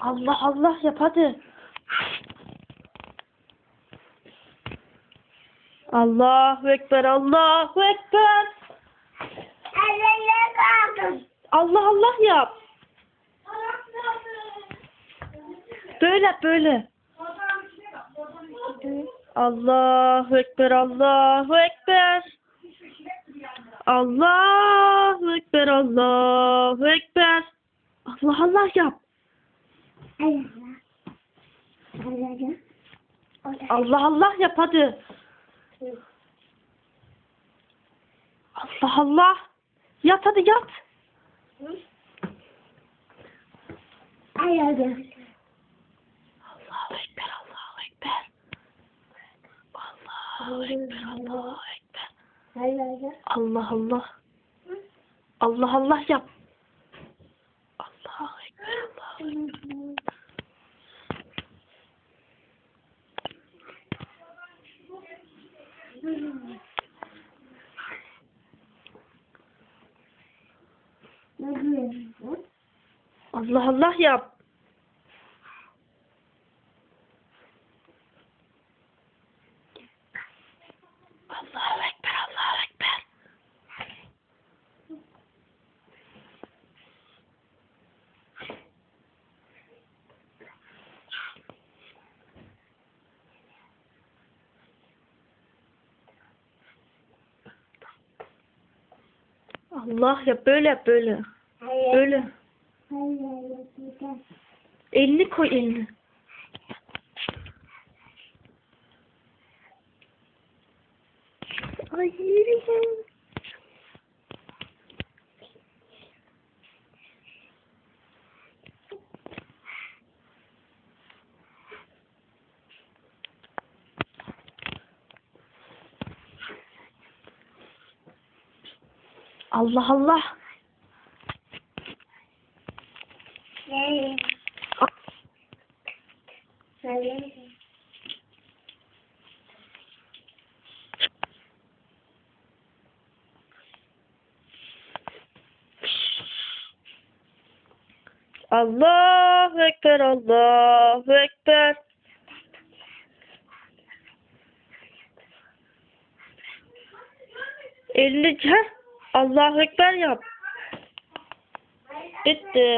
Allah Allah yap hadi. Allahu Ekber, Allahu Ekber. Allah Allah yap. Böyle böyle. Allahu Ekber, Allahu Ekber. Allahu Ekber, Allahu Ekber. Allah Allah yap. Allah Allah yap hadi. Allah Allah. Yat hadi yat. Ellerine. Allahu Ekber, Allahu Ekber. Allahu Ekber, Allahu Ekber. Allah Allah. Allah Allah yap. Allahu Ekber, Allahu Ekber. Allah Allah yap. Allahu Ekber, Allahu Ekber. Allah yap böyle yap böyle. Böyle. Ellerine. Elini koy elini. Ay yerim. Allah Allah. Allahu Ekber, Allahu Ekber. Elini heh, Allahu Ekber yap. Bitti.